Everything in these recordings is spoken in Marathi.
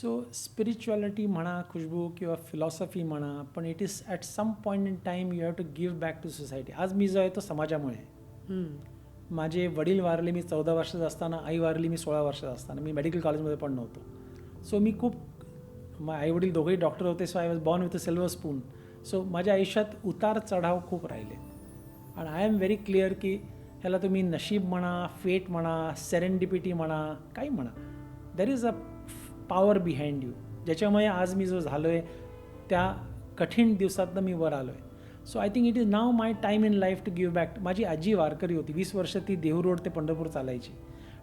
सो स्पिरिच्युअलिटी म्हणा खुशबू किंवा फिलॉसॉफी म्हणा पण it is at some point in time you have to give back to society आज मी जो आहे तो समाजामुळे. माझे वडील वारले मी चौदा वर्षाचा असताना आई वारली मी सोळा वर्षाचा असताना मी मेडिकल कॉलेजमध्ये पण नव्हतो सो मी खूप मा आई वडील दोघेही डॉक्टर होते so I was born with a silver spoon so माझ्या आयुष्यात उतार चढाव खूप राहिले आणि आय एम व्हेरी क्लिअर की ह्याला तुम्ही नशीब म्हणा फेट म्हणा सेरेंडिपिटी म्हणा काही म्हणा there is a power behind you ज्याच्यामुळे आज मी जो झालो आहे त्या कठीण दिवसातनं मी वर आलो आहे so I think it is now my time in life to give back माझी आजी वारकरी होती. वीस वर्ष ती देहू रोड ते पंढरपूर चालायची.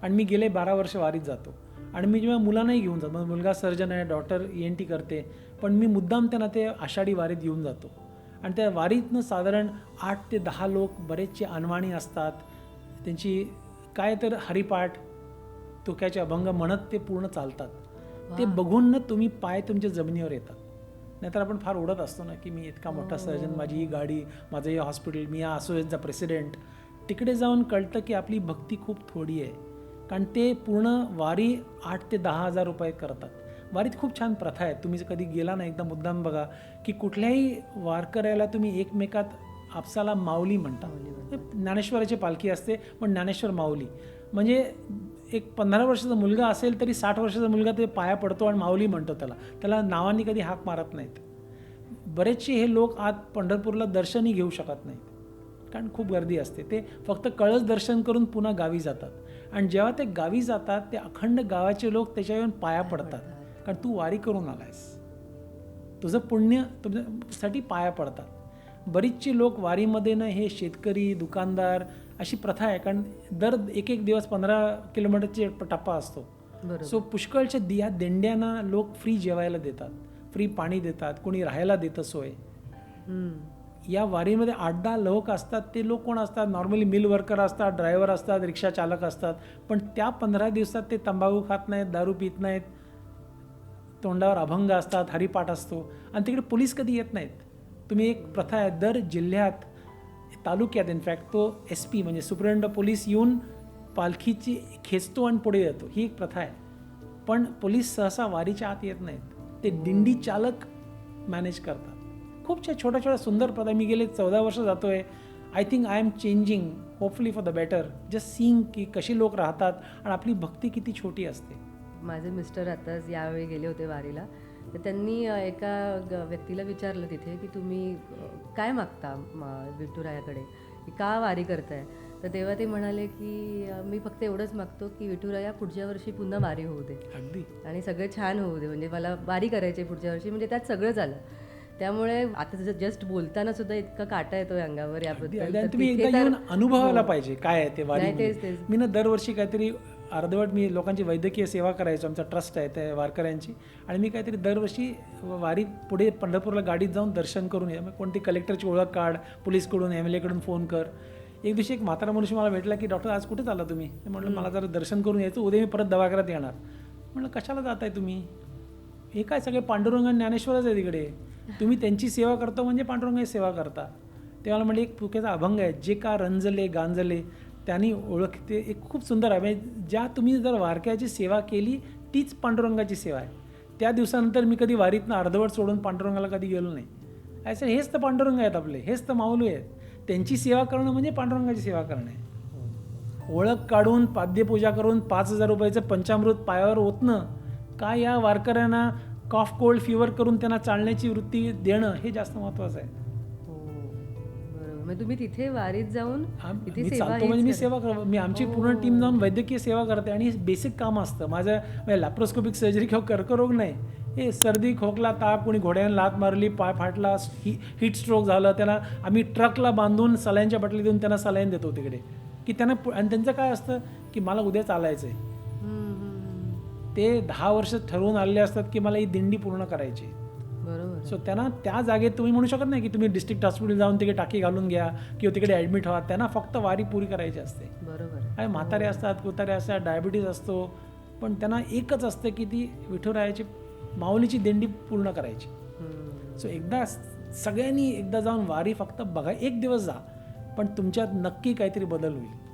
आणि मी गेले बारा वर्ष वारीत जातो. आणि मी जेव्हा मुलांनाही घेऊन जातो. मुलगा सर्जन आहे डॉक्टर ई एन टी करते. पण मी मुद्दाम त्यांना ते आषाढी वारीत घेऊन जातो. आणि त्या वारीतनं साधारण आठ ते दहा लोक बरेचसे अनवाणी असतात. त्यांची काय तर हरिपाठ तुक्याचे अभंग म्हणत ते पूर्ण चालतात. ते बघून ना तुम्ही पाय तुमच्या जमिनीवर येतात. नाहीतर आपण फार ओढत असतो ना की मी इतका मोठा सर्जन माझी ही गाडी माझं हे हॉस्पिटल मी या असोसिएशनचा प्रेसिडेंट तिकडे जाऊन कळतं की आपली भक्ती खूप थोडी आहे. कारण ते पूर्ण वारी आठ ते दहा हजार रुपये करतात. वारीत खूप छान प्रथा आहे. तुम्ही जर कधी गेला ना एकदा मुद्दाम बघा की कुठल्याही वारकऱ्याला तुम्ही एकमेकात आपसाला माऊली म्हणता. ज्ञानेश्वराची पालखी असते पण ज्ञानेश्वर माऊली. म्हणजे एक पंधरा वर्षाचा मुलगा असेल तरी साठ वर्षाचा मुलगा ते पाया पडतो आणि माऊली म्हणतो त्याला. त्याला नावांनी कधी हाक मारत नाहीत. बरेचसे हे लोक आज पंढरपूरला दर्शनही घेऊ शकत नाहीत. कारण खूप गर्दी असते. ते फक्त कळस दर्शन करून पुन्हा गावी जातात. आणि जेव्हा ते गावी जातात ते अखंड गावाचे लोक त्याच्या येऊन पाया पडतात. कारण तू वारी करून आलायस. तुझं पुण्य तुझ्यासाठी पाया पडतात. बरीचशी लोक वारीमध्ये ना हे शेतकरी दुकानदार अशी प्रथा आहे कारण दर एक एक दिवस पंधरा किलोमीटरचे टप्पा असतो. सो पुष्कळच्या दिया दिंड्यांना लोक फ्री जेवायला देतात फ्री पाणी देतात कोणी राहायला देतं सोय. या वारीमध्ये आठ दहा लोक असतात ते लोक कोण असतात? नॉर्मली मिल वर्कर असतात ड्रायव्हर असतात रिक्षा चालक असतात. पण त्या पंधरा दिवसात ते तंबाखू खात नाहीत दारू पित नाहीत तोंडावर अभंग असतात हरिपाठ असतो. आणि तिकडे पोलीस कधी येत नाहीत? तुम्ही एक प्रथा आहे दर जिल्ह्यात तालुक्यात इनफॅक्ट तो एस पी म्हणजे सुप्रिटेंडंट पोलीस येऊन पालखीची खेचतो आणि पुढे येतो ही एक प्रथा आहे. पण पोलीस सहसा वारीच्या आत येत नाहीत. ते दिंडी चालक मॅनेज करतात. खूप छोट्या छोट्या सुंदर प्रथा. मी गेले चौदा वर्ष जातो आहे I think I am changing hopefully for the better just seeing की कशी लोक राहतात आणि आपली भक्ती किती छोटी असते. माझे मिस्टर आताच यावेळी गेले होते वारीला. तर त्यांनी एका ग- व्यक्तीला विचारलं तिथे की तुम्ही काय मागता म- विठुरायाकडे? की का वारी करताय? तर तेव्हा ते म्हणाले की मी फक्त एवढंच मागतो की विठुराया पुढच्या वर्षी पुन्हा वारी होऊ दे. अगदी. आणि सगळं छान होऊ दे. म्हणजे मला वारी करायची पुढच्या वर्षी. म्हणजे त्यात सगळं झालं. त्यामुळे आता जस्ट बोलताना सुद्धा इतका काटा येतोय अंगावर याबद्दल. तुम्ही अनुभवायला हो. पाहिजे काय आहे ते वारी. मी ना दरवर्षी काहीतरी अर्धवट मी लोकांची वैद्यकीय सेवा करायचो आमचा ट्रस्ट आहे त्या वारकऱ्यांची. आणि मी काहीतरी दरवर्षी वारीत पुढे पंढरपूरला गाडीत जाऊन दर्शन करून ये. मग कोणती कलेक्टरची ओळख काढ पोलीसकडून एम एल एकडून फोन कर. एक दिवशी एक म्हातारा मनुष्य मला भेटला की डॉक्टर आज कुठे चालला तुम्ही? म्हटलं मला जरा दर्शन करून यायचं उद्या मी परत दवाखान्यात येणार. म्हटलं कशाला जात आहे तुम्ही? हे काय सगळे पांडुरंग आणि ज्ञानेश्वरच आहे तिकडे तुम्ही त्यांची सेवा करता म्हणजे पांडुरंगाची सेवा करता. तेव्हा म्हणजे एक पुकेचा अभंग आहे. जे का रंजले गांजले त्यांनी ओळखते एक खूप सुंदर आहे. म्हणजे ज्या तुम्ही जर वारक्याची सेवा केली तीच पांडुरंगाची सेवा आहे. त्या दिवसानंतर मी कधी वारीतनं अर्धवट सोडून पांडुरंगाला कधी गेलो नाही. असं हेच तर पांडुरंग आहेत आपले हेच तर माऊली आहेत. त्यांची सेवा करणं म्हणजे पांडुरंगाची सेवा करणं. आहे ओळख काढून पाद्यपूजा करून पाच हजार रुपयाचं पंचामृत पायावर ओतणं का या वारकऱ्यांना कॉफ कोल्ड फिवर करून त्यांना चालण्याची वृत्ती देणं हे जास्त महत्त्वाचं आहे. हो मग तुम्ही तिथे वारीत जाऊन आम- तिथे मी सेवा चालतो म्हणजे मी. सेवा कर मी आमची पूर्ण टीम जाऊन वैद्यकीय सेवा करते आणि बेसिक काम असतं माझं म्हणजे लॅप्रोस्कोपिक सर्जरी किंवा कर्करोग नाही हे सर्दी खोकला ताप कोणी घोड्याने लात मारली पाय फाटला ही हीट स्ट्रोक झालं त्याला आम्ही ट्रकला बांधून सलाईनच्या बाटली देऊन त्यांना सलाईन देतो तिकडे की त्यांना पु- आणि त्यांचं काय असतं की मला उद्या चालायचं आहे हम्म, हम्म, हम्म. ते दहा वर्ष ठरवून आलेले असतात की मला ही दिंडी पूर्ण करायची आहे. बरोबर. सो त्यांना त्या जागेत तुम्ही म्हणू शकत नाही की तुम्ही डिस्ट्रिक्ट हॉस्पिटल जाऊन तिकडे टाकी घालून घ्या किंवा तिकडे ॲडमिट व्हा. त्यांना फक्त वारी पुरी करायची असते. बरोबर. आणि म्हातारे असतात कुतारे असतात डायबिटीज असतो. पण त्यांना एकच असतं की ती विठुरायाची माऊलीची दिंडी पूर्ण करायची. सो एकदा सगळ्यांनी एकदा जाऊन वारी फक्त बघा एक दिवस जा. पण तुमच्यात नक्की काहीतरी बदल होईल.